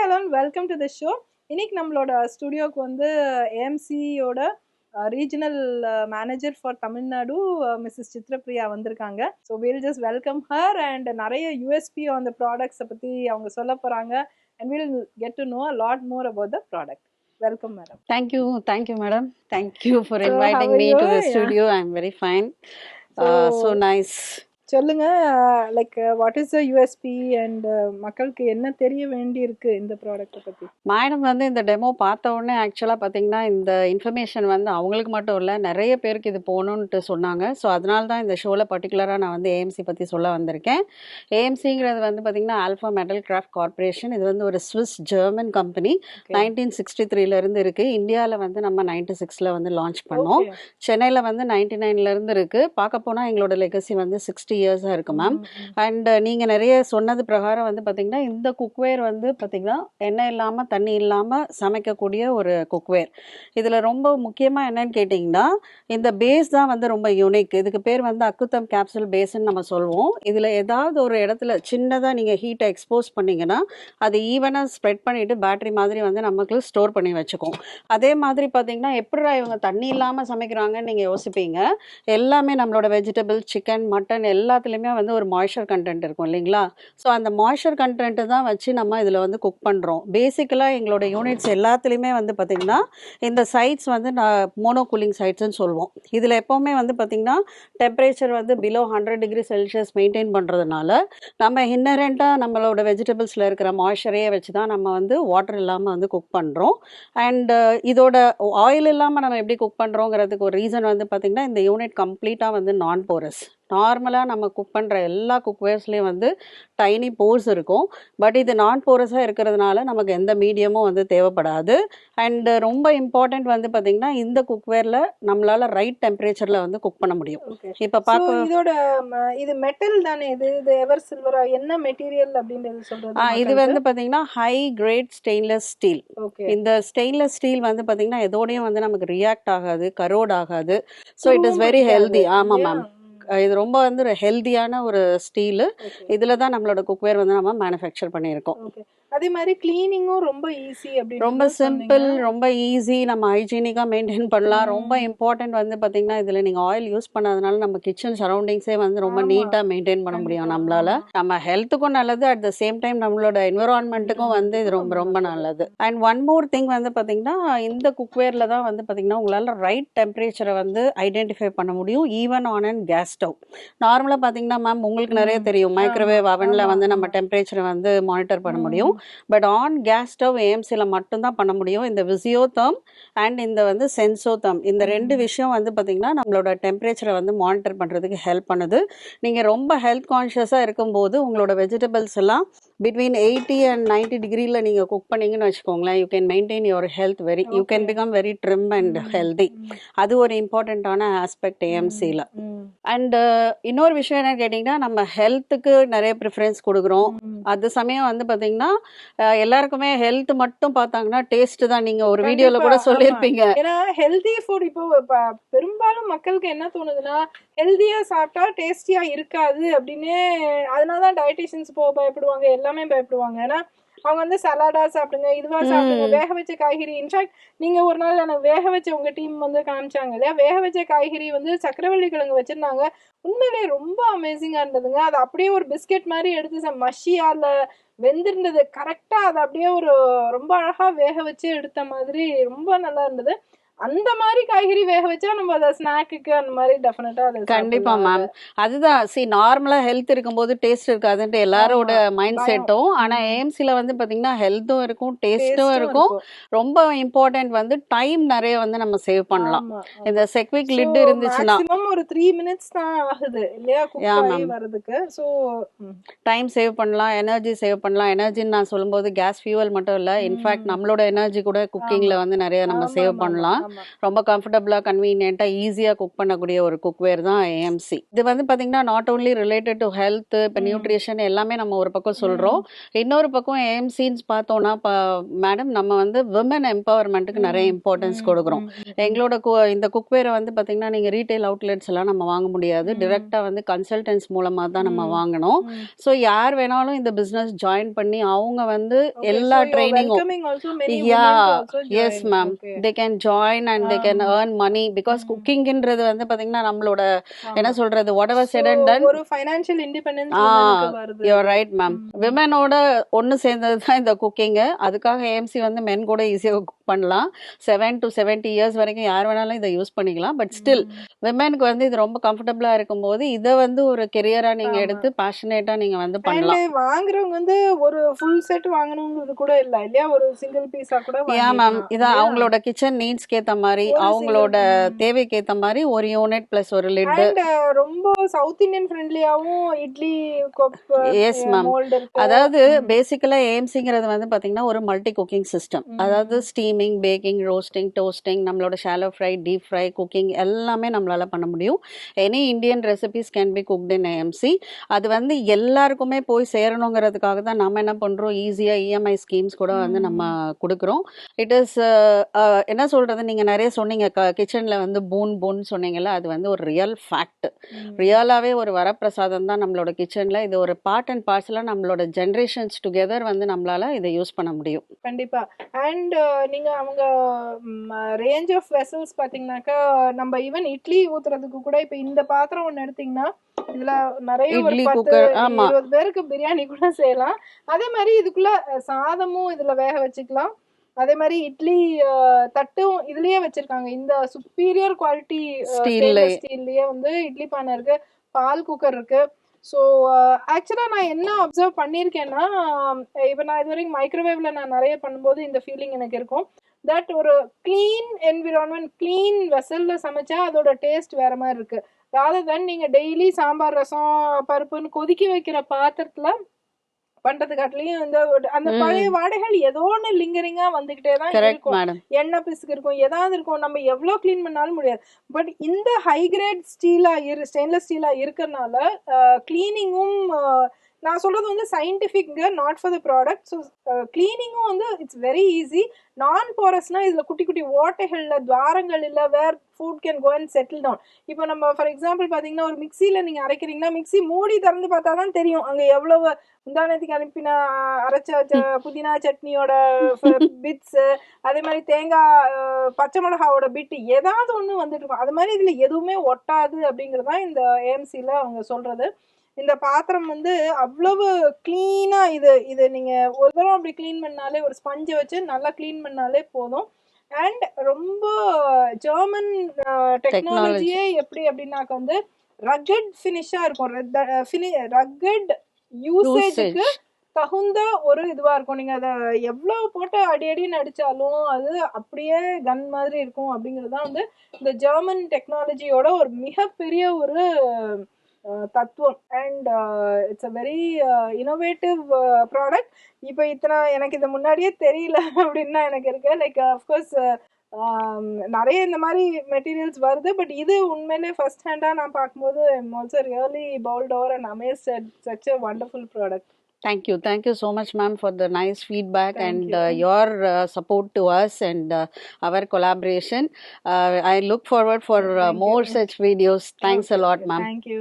Hello welcome to the show. இன்னைக்கு நம்மளோட ஸ்டுடியோக்கு வந்து ஏஎம்சியோட regional manager for Tamil Nadu Mrs Chitrapriya வந்திருக்காங்க. So will just welcome her and நிறைய யூஎஸ்பி அந்த ப்ராடக்ட்ஸை பற்றி அவங்க சொல்ல போகிறாங்க and will get to know lot more about the product welcome madam Thank you, thank you, madam. Thank you for So, inviting how are me to you? the Yeah. studio. I'm very fine. Uh, so So- nice. சொல்லுங்க like what is the USP and மக்களுக்கு என்ன தெரிய வேண்டி இருக்கு இந்த ப்ராடக்ட்டை பற்றி madam வந்து இந்த டெமோ பார்த்த உடனே ஆக்சுவலாக பார்த்தீங்கன்னா இந்த இன்ஃபர்மேஷன் வந்து அவங்களுக்கு மட்டும் இல்லை நிறைய பேருக்கு இது போகணுன்ட்டு சொன்னாங்க ஸோ அதனால தான் இந்த ஷோவில் பர்டிகுலராக நான் வந்து ஏஎம்சி பற்றி சொல்ல வந்திருக்கேன் ஏஎம்சிங்கிறது வந்து பார்த்தீங்கன்னா ஆல்ஃபா மெட்டல் கிராஃப்ட் கார்ப்பரேஷன் இது வந்து ஒரு Swiss German company nineteen sixty த்ரீலேருந்து இருக்குது இந்தியாவில் வந்து நம்ம நைன்டி சிக்ஸில் வந்து லான்ச் பண்ணோம் சென்னையில் வந்து நைன்டி நைன்லேருந்து இருக்குது பார்க்க போனால் எங்களோட லெகசி வந்து சிக்ஸ்டி இயர்ஸாக இருக்குது மேம் அண்ட் நீங்கள் நிறைய சொன்னது பிரகாரம் வந்து பார்த்தீங்கன்னா இந்த குக்வேர் வந்து பார்த்தீங்கன்னா எண்ணெய் இல்லாமல் தண்ணி இல்லாமல் சமைக்கக்கூடிய ஒரு குக்வேர் இதில் ரொம்ப முக்கியமாக என்னன்னு கேட்டிங்கன்னா இந்த பேஸ் தான் வந்து ரொம்ப யூனிக் இதுக்கு பேர் வந்து அக்குத்தம் கேப்சூல் பேஸ்ன்னு நம்ம சொல்லுவோம் இதில் ஏதாவது ஒரு இடத்துல சின்னதாக நீங்கள் ஹீட்டை எக்ஸ்போஸ் பண்ணீங்கன்னா அது ஈவனாக ஸ்ப்ரெட் பண்ணிவிட்டு பேட்டரி மாதிரி வந்து நமக்கு ஸ்டோர் பண்ணி வச்சுக்கும். அதே மாதிரி பார்த்தீங்கன்னா எப்படிடா இவங்க தண்ணி இல்லாமல் சமைக்கிறாங்கன்னு நீங்கள் யோசிப்பீங்க. எல்லாமே நம்மளோட வெஜிடபிள் சிக்கன் மட்டன் எல்லாத்துலேயுமே வந்து ஒரு மாய்ஸ்சர் கண்டென்ட் இருக்கும் இல்லைங்களா? ஸோ அந்த மாய்ஸ்சர் கண்டென்ட்டு தான் வச்சு நம்ம இதில் வந்து குக் பண்ணுறோம் பேசிக்கலாக எங்களோட யூனிட்ஸ் எல்லாத்துலேயுமே வந்து பார்த்திங்கன்னா இந்த சைட்ஸ் வந்து நான் மோனோ கூலிங் சைட்ஸ்னு சொல்லுவோம். இதில் எப்போவுமே வந்து பார்த்திங்கன்னா டெம்பரேச்சர் வந்து below hundred degree Celsius maintain பண்ணுறதுனால நம்ம இன்னரெண்ட்டாக நம்மளோட வெஜிடபிள்ஸில் இருக்கிற மாய்ஸ்சரையே வச்சு தான் நம்ம வந்து வாட்டர் இல்லாமல் வந்து குக் பண்ணுறோம் அண்டு இதோட ஆயில் இல்லாமல் நம்ம எப்படி குக் பண்ணுறோங்கிறதுக்கு ஒரு ரீசன் வந்து பார்த்திங்கன்னா இந்த யூனிட் கம்ப்ளீட்டாக வந்து நான் போரஸ் நார்மலாக நம்ம குக் பண்ணுற எல்லா குக்வேர்ஸ்லேயும் வந்து டைனி போர்ஸ் இருக்கும். பட் இது நான் போரஸாக இருக்கிறதுனால நமக்கு எந்த மீடியமும் வந்து தேவைப்படாது. அண்ட் ரொம்ப இம்பார்ட்டண்ட் வந்து பார்த்திங்கன்னா இந்த குக்வேரில் நம்மளால் ரைட் டெம்பரேச்சரில் வந்து குக் பண்ண முடியும். இப்போ பார்க்க இதோட இது மெட்டல் தானே? இது இது எவர் சில்வரா என்ன மெட்டீரியல் அப்படின்றது சொல்றது ஆ, இது வந்து பார்த்தீங்கன்னா ஹை கிரேட் ஸ்டெயின்லெஸ் ஸ்டீல் இந்த ஸ்டெயின்லெஸ் ஸ்டீல் வந்து பார்த்தீங்கன்னா எதோடையும் வந்து நமக்கு ரியாக்ட் ஆகாது கரோட் ஆகாது. So it is very healthy ஆமாம் மேம் இது ரொம்ப வந்து ஒரு ஹெல்தியான ஒரு ஸ்டீலு இதில் தான் நம்மளோட குக்வேர் வந்து நம்ம மேனுஃபேக்சர் பண்ணியிருக்கோம். அதே மாதிரி கிளீனிங்கும் ரொம்ப ஈஸி அப்படின்னு ரொம்ப சிம்பிள் ரொம்ப ஈஸி நம்ம ஹைஜீனிக்காக மெயின்டைன் பண்ணலாம். ரொம்ப இம்பார்ட்டன்ட் வந்து பார்த்தீங்கன்னா இதில் நீங்கள் ஆயில் யூஸ் பண்ணாதனால நம்ம கிச்சன் சரௌண்டிங்ஸே வந்து ரொம்ப. நீட்டாக மெயின்டைன் பண்ண முடியும் நம்மளால. நம்ம ஹெல்த்துக்கும் நல்லது. அட் த சேம் டைம் நம்மளோட என்விரான்மெண்ட்டுக்கும் வந்து இது ரொம்ப ரொம்ப நல்லது. அண்ட் ஒன் மோர் திங் வந்து பார்த்தீங்கன்னா இந்த குக்வேரில் தான் வந்து பார்த்தீங்கன்னா உங்களால் ரைட் டெம்பரேச்சரை வந்து ஐடென்டிஃபை பண்ண முடியும் even on and gas stove நார்மலாக பார்த்தீங்கன்னா மேம் உங்களுக்கு நிறைய தெரியும். மைக்ரோவேவ் அவனில் வந்து நம்ம. டெம்பரேச்சரை வந்து மானிட்டர் பண்ண முடியும். பட் ஆன் கேஸ் ஸ்டவ் ஏஎம்சியில் மட்டும்தான் பண்ண முடியும். இந்த விசியோ தம் அண்ட் இந்த வந்து சென்சோ தம் இந்த ரெண்டு விஷயம் வந்து பார்த்திங்கன்னா நம்மளோட டெம்பரேச்சரை வந்து மானிட்டர் பண்ணுறதுக்கு ஹெல்ப் பண்ணுது. நீங்கள் ரொம்ப ஹெல்த் கான்ஷியஸாக இருக்கும்போது உங்களோட வெஜிடபிள்ஸ் எல்லாம் பிட்வீன் எயிட்டி அண்ட் நைன்டி டிகிரியில் நீங்கள் குக் பண்ணீங்கன்னு வச்சுக்கோங்களேன் you can maintain your health very you can become very trim and healthy அது ஒரு இம்பார்ட்டண்ட்டான ஆஸ்பெக்ட் ஏஎம்சியில் அண்ட் இன்னொரு விஷயம் என்னன்னு கேட்டிங்கன்னா நம்ம ஹெல்த்துக்கு நிறைய ப்ரிஃபரன்ஸ் கொடுக்குறோம். அது சமயம் வந்து பாத்தீங்கன்னா அஹ், எல்லாருக்குமே ஹெல்த் மட்டும் பார்த்தாங்கன்னா டேஸ்ட் தான் நீங்க ஒரு வீடியோல கூட சொல்லியிருப்பீங்க. ஏன்னா ஹெல்தி ஃபுட் இப்போ பெரும்பாலும் மக்களுக்கு என்ன தோணுதுன்னா ஹெல்தியா சாப்பிட்டா டேஸ்டியா இருக்காது அப்படின்னு அதனாலதான் டயட்டிஷியன்ஸ் போக பயப்படுவாங்க. எல்லாமே பயப்படுவாங்க. ஏன்னா அவங்க வந்து சலாடா சாப்பிடுங்க இதுவா சாப்பிடுங்க. வேக வச்ச காய்கறி. இன்ஃபேக்ட் நீங்க ஒரு நாள் எனக்கு வேக வச்ச உங்க டீம் வந்து காமிச்சாங்க இல்லையா? வேக வச்ச காய்கறி வந்து சக்கரவள்ளி கிழங்கு வச்சிருந்தாங்க. உண்மையிலேயே ரொம்ப அமேசிங்கா இருந்ததுங்க. அது அப்படியே ஒரு பிஸ்கெட் மாதிரி எடுத்து மஷியா இல்ல வெந்திருந்தது. கரெக்டா அது அப்படியே ஒரு ரொம்ப அழகா வேக வச்சு எடுத்த மாதிரி ரொம்ப நல்லா இருந்தது. அந்த மாதிரி காய்கறி வேக வச்சா நம்ம அதை ஸ்நாக்குக்கு அந்த மாதிரி டெஃபினட்டா அதை கண்டிப்பா. மேம் அதுதான். சி நார்மலா ஹெல்த் இருக்கும்போது டேஸ்ட் இருக்காதுன்ட்டு எல்லாரோட மைண்ட். செட்டும் ஆனா ஏஎம்சில வந்து பாத்தீங்கன்னா ஹெல்த்தும் இருக்கும் டேஸ்டும் Taste-ம் இருக்கும். ரொம்ப இம்பார்ட்டன்ட் வந்து டைம் நிறைய வந்து நம்ம சேவ் பண்ணலாம். இந்த செக்விக் லிட் இருந்துச்சுன்னா. ஒரு த்ரீ மினிட்ஸ் தான் ஆகுது இல்லையா? குக் Yeah, ஆகி ma'am. வர்றதுக்கு. ஸோ டைம் சேவ் பண்ணலாம் எனர்ஜி சேவ் பண்ணலாம். எனர்ஜின்னு நான் சொல்லும்போது கேஸ் ஃபியூவல் மட்டும் இல்லை. இன்ஃபேக்ட். நம்மளோட எனர்ஜி கூட குக்கிங்ல வந்து நிறைய நம்ம சேவ் பண்ணலாம். ரொம்ப கம்ஃபர்டபுளாக கன்வீனியண்ட்டாக ஈஸியாக குக் பண்ணக்கூடிய ஒரு குக்வேர் தான் ஏஎம்சி இது வந்து பார்த்தீங்கன்னா not only related to health இப்போ. நியூட்ரிஷன் எல்லாமே நம்ம ஒரு பக்கம் சொல்கிறோம் இன்னொரு பக்கம் ஏஎம்சின்னு பார்த்தோன்னா இப்போ மேடம் நம்ம வந்து விமன் எம்பவர்மெண்ட்டுக்கு நிறைய இம்பார்ட்டன்ஸ் கொடுக்குறோம். எங்களோட இந்த குக்வேரை வந்து பார்த்தீங்கன்னா நீங்கள் ரீட்டைல் அவுட்லெட்ஸ் எல்லாம் நம்ம வாங்க முடியாது. டிரெக்டாக வந்து கன்சல்டன்ஸ் மூலமாக தான் நம்ம. வாங்கணும். ஸோ யார் வேணாலும் இந்த பிஸ்னஸ் ஜாயின் பண்ணி அவங்க வந்து எல்லா ட்ரைனிங்கும் Yeah, yes ma'am they can join and they can ஆமா. Earn money because hmm. குக்கிங்ன்றது வந்து பாத்தீங்கன்னா நம்மளோட என்ன சொல்றது எவர் செட் அண்ட் டன் ஒரு ஃபைனான்சியல் இண்டிபெண்டன்ஸ் வருது. You're right ma'am. விமனோட ஒன்று சேர்ந்தது தான் இந்த குக்கிங்கு அதுக்காக ஏஎம்சி வந்து மென் கூட ஈஸியாக குக் பண்ணலாம். செவன் டு செவன்ட்டி இயர்ஸ் வரைக்கும் யார் வேணாலும் இதை யூஸ் பண்ணிக்கலாம். பட் ஸ்டில் விமனுக்கு வந்து இது ரொம்ப கம்ஃபர்டபுளாக இருக்கும்போது இதை வந்து ஒரு கெரியராக நீங்கள் ஆமா. எடுத்து பேஷனேட்டாக நீங்கள் வந்து பண்ணலாம். வாங்குறவங்க வந்து ஒரு ஃபுல் செட் வாங்கணுங்கிறது கூட இல்ல இல்லையா? ஒரு சிங்கிள் பீஸா கூட ஏன் மேம் இதான் அவங்களோட கிச்சன் நீட்ஸ்க்கு ஏற்ற மாதிரி அவங்களோட. தேவைக்கு ஏற்ற மாதிரி ஒரு யூனிட் ப்ளஸ் ஒரு லிட்டு அண்ட் ரொம்ப சவுத் இந்தியன் ஃப்ரெண்ட்லியாவும் இட்லி எஸ் மேம் அதாவது. பேசிக்கலா ஏஎம்சிங்கிறது வந்து பாத்தீங்கன்னா ஒரு மல்டி குக்கிங் சிஸ்டம். அதாவது ஸ்டீமிங் பேக்கிங் ரோஸ்டிங் டோஸ்டிங் நம்மளோட shallow fry deep fry cooking எல்லாமே நம்மளால பண்ண முடியும். Any Indian recipes can be cooked in AMC அது வந்து எல்லாருக்குமே போய் சேரணுங்கிறதுக்காக தான் நம்ம என்ன பண்றோம்? ஈஸியா இஎம்ஐ ஸ்கீம்ஸ் கூட வந்து நம்ம கொடுக்குறோம். இட் இஸ் என்ன சொல்றது நீங்க நிறைய சொன்னீங்க. கிச்சன்ல வந்து பூன் பூன் சொன்னீங்கல்ல அது வந்து ஒரு ரியல் ஃபேக்ட் ம். ரியாலாவே ஒரு வரப்பிரசாதம் தான் நம்மளோட கிச்சன்ல இது ஒரு பார்ட் அண்ட் பார்சலாக நம்மளோட ஜென்ரேஷன்ஸ் டுகெதர் வந்து நம்மளால இதை யூஸ் பண்ண முடியும். கண்டிப்பா. அண்ட் நீங்க அவங்க ரேஞ்ச் ஆஃப் வெசல்ஸ் பாத்தீங்கன்னாக்கா நம்ம ஈவன் இட்லி ஊத்துறதுக்கு கூட இப்ப இந்த பாத்திரம் ஒண்ணு எடுத்தீங்கன்னா இதுல நிறைய ஒரு இட்லி பத்து இருபது பேருக்கு பிரியாணி கூட செய்யலாம். அதே மாதிரி இதுக்குள்ள சாதமும் இதுல வேக வச்சுக்கலாம். அதே மாதிரி இட்லி தட்டும் இதுலயே வச்சிருக்காங்க. இந்த சுப்பீரியர் குவாலிட்டி ஸ்டீல்ல ஸ்டீல்லயே வந்து இட்லி பானை இருக்கு. பால் குக்கர் இருக்கு. ஸோ ஆக்சுவலாக நான் என்ன அப்சர்வ் பண்ணியிருக்கேன்னா இப்போ நான் இது வரைக்கும் மைக்ரோவேவ்ல நான் நிறைய பண்ணும்போது இந்த ஃபீலிங் எனக்கு இருக்கும். தட் ஒரு க்ளீன் என்விரான்மெண்ட் க்ளீன் வெசல்ல சமைச்சா அதோட டேஸ்ட் வேற மாதிரி இருக்கு. ராதர் தென் நீங்க டெய்லி சாம்பார் ரசம் பருப்புன்னு கொதிக்க வைக்கிற பாத்திரத்துல பண்றது காட்டிலையும் இந்த அந்த. பழைய வாடைகள் ஏதோ ஒன்று லிங்கரிங்கா வந்துகிட்டே தான் இருக்கும். எண்ணெய் பிசுக்கு இருக்கும் ஏதாவது இருக்கும். நம்ம எவ்வளோ க்ளீன் பண்ணாலும் முடியாது. பட் இந்த ஹை கிரேட் ஸ்டீலா இரு ஸ்டெயின்லெஸ் ஸ்டீலா இருக்கறனால க்ளீனிங்கும் நான் சொல்றது வந்து சயின்டிஃபிக்ங்க not for the product so க்ளீனிங்கும் வந்து இட்ஸ் வெரி ஈஸி நான் போரஸ்னால் இதில் குட்டி குட்டி ஓட்டைகள்ல துவாரங்கள் இல்லை where food can go and settle down இப்போ நம்ம ஃபார் எக்ஸாம்பிள் பார்த்தீங்கன்னா ஒரு மிக்சியில நீங்கள் அரைக்கிறீங்கன்னா மிக்ஸி மூடி திறந்து பார்த்தா தான் தெரியும். அங்கே எவ்வளவு முந்தானத்துக்கு அனுப்பின அரைச்ச புதினா சட்னியோட பிட்ஸு அதே மாதிரி தேங்காய் பச்சை மிளகாவோட பிட்டு ஏதாவது ஒன்று வந்துட்டு இருக்கும். அது மாதிரி இதில் எதுவுமே ஒட்டாது அப்படிங்கிறது தான் இந்த ஏஎம்சியில் அவங்க சொல்றது. இந்த பாத்திரம் வந்து அவ்வளவு கிளீனா இது இது நீங்க ஒரு தடவை அப்படி க்ளீன் பண்ணாலே ஒரு ஸ்பஞ்சை வச்சு நல்லா க்ளீன் பண்ணாலே போதும். அண்ட் ரொம்ப ஜெர்மன் டெக்னாலஜியே எப்படி அப்படின்னாக்க வந்து ரகட் ஃபினிஷா இருக்கும். ரகட் யூசேஜுக்கு யூசேஜ் தகுந்த ஒரு இதுவா இருக்கும். நீங்க அதை எவ்வளவு போட்டு அடி அடின்னு அடிச்சாலும் அது அப்படியே கன் மாதிரி இருக்கும் அப்படிங்கிறது தான் வந்து இந்த ஜெர்மன் டெக்னாலஜியோட ஒரு மிகப்பெரிய ஒரு தத்துவம் and it's a very innovative product இப்போ இத்தனை எனக்கு இது முன்னாடியே தெரியல அப்படின்னு எனக்கு இருக்கு லைக் அஃப்கோர்ஸ் நிறைய இந்த மாதிரி மெட்டீரியல்ஸ் வருது பட் இது உண்மையிலே ஃபர்ஸ்ட் ஹேண்டாக நான் பார்க்கும்போது I'm also really bowled over and amaze such a wonderful product Thank you. Thank you so much, ma'am, for the nice feedback Thank and you. uh, your uh, support to us and uh, our collaboration. Uh, I look forward for uh, Thank more you. such videos. Thanks a Okay, lot, okay. ma'am. Thank you.